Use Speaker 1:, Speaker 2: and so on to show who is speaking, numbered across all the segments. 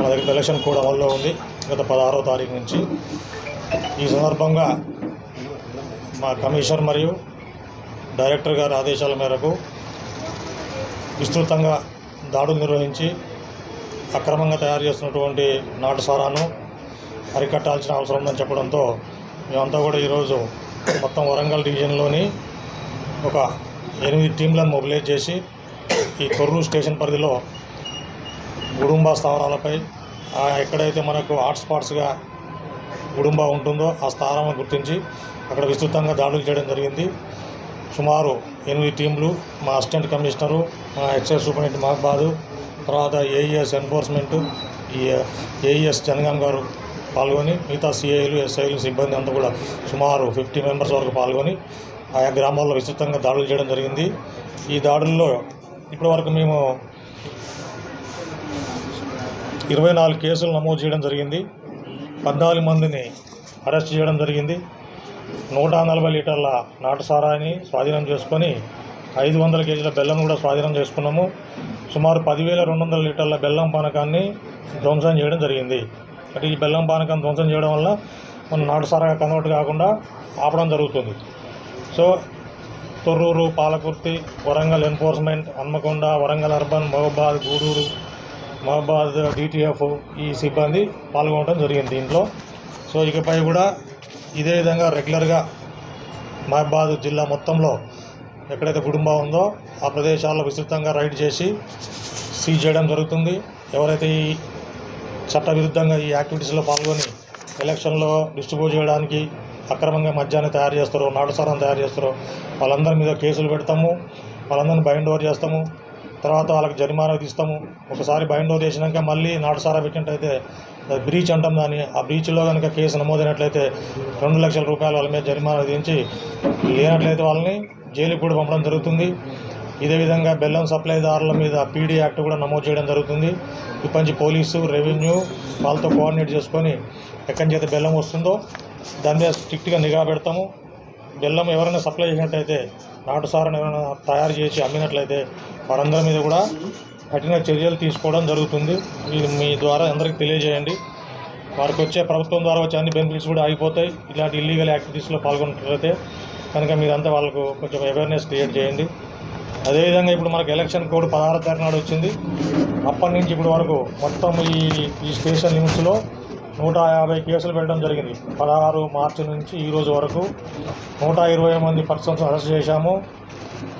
Speaker 1: మన దగ్గర ఎలక్షన్ కూడా అమల్లో ఉంది గత పదహారో తారీఖు నుంచి. ఈ సందర్భంగా మా కమిషనర్ మరియు డైరెక్టర్ గారి ఆదేశాల మేరకు విస్తృతంగా దాడులు నిర్వహించి అక్రమంగా తయారు చేస్తున్నటువంటి నాటు సారాను అరికట్టాల్సిన అవసరం ఉందని చెప్పడంతో మేమంతా కూడా ఈరోజు మొత్తం వరంగల్ డివిజన్లోని ఒక ఎనిమిది టీంలను మొబిలైజ్ చేసి ఈ తొర్రూరు స్టేషన్ పరిధిలో గుడుంబా స్థావరాలపై ఎక్కడైతే మనకు హాట్స్పాట్స్గా గుడుంబా ఉంటుందో ఆ స్థానాలను గుర్తించి అక్కడ విస్తృతంగా దాడులు చేయడం జరిగింది. సుమారు ఎనిమిది టీంలు మా అసిస్టెంట్ కమిషనరు మా ఎక్సైజ్ సూపరింటెండెంట్ మహబాదు తర్వాత ఏఈఎస్ ఎన్ఫోర్స్మెంట్ ఈ ఏఈఎస్ జనగాం గారు పాల్గొని మిగతా సిఐలు ఎస్ఐలు సిబ్బంది అంతా కూడా సుమారు ఫిఫ్టీ మెంబర్స్ వరకు పాల్గొని ఆయా గ్రామాల్లో విస్తృతంగా దాడులు చేయడం జరిగింది. ఈ దాడుల్లో ఇప్పటివరకు మేము ఇరవై నాలుగు కేసులు నమోదు చేయడం జరిగింది. పద్నాలుగు మందిని అరెస్ట్ చేయడం జరిగింది. నూట నలభై లీటర్ల నాటు సారాన్ని స్వాధీనం చేసుకొని ఐదు వందల కేజీల బెల్లం కూడా స్వాధీనం చేసుకున్నాము. సుమారు పదివేల రెండు వందల లీటర్ల బెల్లం పానకాన్ని ధ్వంసం చేయడం జరిగింది. అంటే ఈ బెల్లం పానకాన్ని ధ్వంసం చేయడం వల్ల మనం నాటుసారాగా కన్వర్ట్ కాకుండా ఆపడం జరుగుతుంది. So Thorrur Palakurthi Warangal enforcement Hanamkonda Warangal urban Mahabad Gudur Mahabad DTF ఈ సిబ్బంది పాల్గొనడం జరిగింది దీంట్లో. సో ఇకపై కూడా ఇదే విధంగా రెగ్యులర్గా మహబాద్ జిల్లా మొత్తంలో ఎక్కడైతే కుటుంబం ఉందో ఆ ప్రదేశాల్లో విస్తృతంగా రైడ్ చేసి సీజ్ చేయడం జరుగుతుంది. ఎవరైతే ఈ చట్టవిరుద్ధంగా ఈ యాక్టివిటీస్లో పాల్గొని ఎలక్షన్లో డిస్ట్రిబ్యూట్ చేయడానికి అక్రమంగా మద్యాన్ని తయారు చేస్తారో నాటుసారం తయారు చేస్తారో వాళ్ళందరి మీద కేసులు పెడతాము. వాళ్ళందరిని బైండ్ ఓవర్ చేస్తాము. తర్వాత వాళ్ళకి జరిమానా ఇస్తాము ఒకసారి బైండ్ ఓవర్ చేసినాక మళ్ళీ నాటుసారా పెట్టినట్టయితే బ్రీచ్ అంటాం దాన్ని. ఆ బ్రీచ్లో కనుక కేసు నమోదైనట్లయితే రెండు లక్షల రూపాయలు వాళ్ళ మీద జరిమానా విధించి లేనట్లయితే వాళ్ళని జైలుకి కూడా పంపడం జరుగుతుంది. ఇదే విధంగా బెల్లం సప్లైదారుల మీద పీడీ యాక్ట్ కూడా నమోదు చేయడం జరుగుతుంది. ఇప్పటి పోలీసు రెవెన్యూ వాళ్ళతో కోఆర్డినేట్ చేసుకొని ఎక్కడి నుంచి అయితే బెల్లం వస్తుందో దాని మీద స్ట్రిక్ట్గా నిఘా పెడతాము. బెల్లం ఎవరైనా సప్లై చేసినట్లయితే నాటు సారాన్ని ఎవరైనా తయారు చేసి అమ్మినట్లయితే వారందరి మీద కూడా కఠిన చర్యలు తీసుకోవడం జరుగుతుంది. ఇది మీ ద్వారా అందరికీ తెలియజేయండి. వారికి వచ్చే ప్రభుత్వం ద్వారా వచ్చే అన్ని బెనిఫిట్స్ కూడా ఆగిపోతాయి. ఇలాంటి ఇల్లీగల్ యాక్టివిటీస్లో పాల్గొన్నట్లయితే కనుక మీరంతా వాళ్ళకు కొంచెం అవేర్నెస్ క్రియేట్ చేయండి. అదేవిధంగా ఇప్పుడు మనకు ఎలక్షన్ కోడ్ పదహారు తారీఖు నాడు వచ్చింది. అప్పటి నుంచి ఇప్పుడు వరకు మొత్తం ఈ ఈ స్టేషన్ లిమిట్స్లో నూట యాభై కేసులు పెట్టడం జరిగింది. పదహారు మార్చి నుంచి ఈరోజు వరకు నూట ఇరవై మంది పర్సన్స్ అరెస్ట్ చేశాము.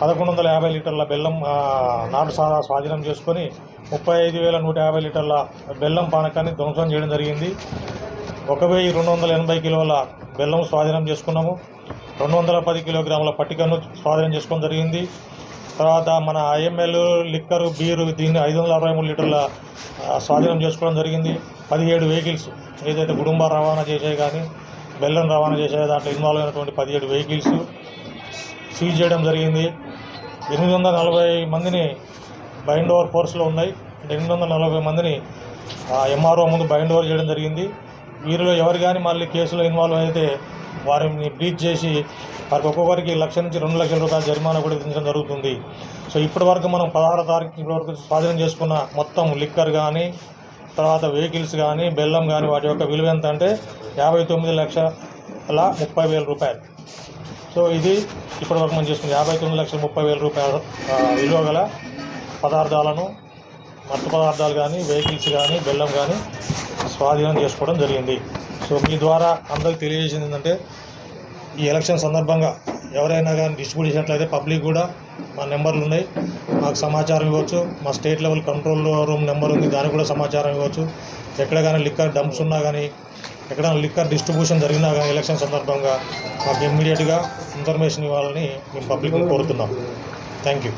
Speaker 1: పదకొండు వందల యాభై లీటర్ల బెల్లం నాటు సారా స్వాధీనం చేసుకొని ముప్పై ఐదు వేల నూట యాభై లీటర్ల బెల్లం పానకాన్ని ధ్వంసం చేయడం జరిగింది. ఒక వెయ్యి రెండు వందల ఎనభై కిలోల బెల్లం స్వాధీనం చేసుకున్నాము. రెండు వందల పది కిలోగ్రాముల పట్టికను స్వాధీనం చేసుకోవడం జరిగింది. తర్వాత మన ఐఎంఎల్ లిక్కరు బీరు దీన్ని ఐదు వందల అరవై మూడు లీటర్ల స్వాధీనం చేసుకోవడం జరిగింది. పదిహేడు వెహికల్స్ ఏదైతే కుటుంబ రవాణా చేసే కానీ బెల్లం రవాణా చేసే దాంట్లో ఇన్వాల్వ్ అయినటువంటి పదిహేడు వెహికల్స్ సీజ్ చేయడం జరిగింది. ఎనిమిది వందల నలభై మందిని బైండ్ ఓవర్ ఫోర్స్లో ఉన్నాయి. ఎనిమిది వందల నలభై మందిని ఎంఆర్ఓ ముందు బైండ్ ఓవర్ చేయడం జరిగింది. వీరిలో ఎవరు కానీ మళ్ళీ కేసులో ఇన్వాల్వ్ అయితే వారిని బ్రీచ్ చేసి వారికి ఒక్కొక్కరికి లక్ష నుంచి రెండు లక్షల రూపాయల జరిమానా కూడా విధించడం జరుగుతుంది. సో ఇప్పటి వరకు మనం పదహారో తారీఖు ఇప్పటి వరకు స్వాధీనం చేసుకున్న మొత్తం లిక్కర్ కానీ తర్వాత వెహికల్స్ కానీ బెల్లం కానీ వాటి యొక్క విలువ ఎంత అంటే యాభై తొమ్మిది లక్షల ముప్పై వేల రూపాయలు. సో ఇది ఇప్పటి వరకు మనం చేసుకున్న. యాభై తొమ్మిది లక్షల ముప్పై వేల రూపాయల విలువ గల పదార్థాలను మత్తు పదార్థాలు కానీ వెహికల్స్ కానీ బెల్లం కానీ స్వాధీనం చేసుకోవడం జరిగింది. సో మీ ద్వారా అందరికి తెలియజేసింది ఏంటంటే ఈ ఎలక్షన్ సందర్భంగా ఎవరైనా కానీ డిస్ట్రిబ్యూట్ చేసినట్లయితే పబ్లిక్ కూడా మా నెంబర్లు ఉన్నాయి. మాకు సమాచారం ఇవ్వచ్చు. మా state level control room number ఉంది. దానికి కూడా సమాచారం ఇవ్వచ్చు. ఎక్కడ కానీ లిక్కర్ డంప్స్ ఉన్నా కానీ ఎక్కడైనా లిక్కర్ డిస్ట్రిబ్యూషన్ జరిగినా కానీ ఎలక్షన్ సందర్భంగా మాకు ఇమ్మీడియట్గా ఇన్ఫర్మేషన్ ఇవ్వాలని మేము పబ్లిక్ కోరుతున్నాం. Thank you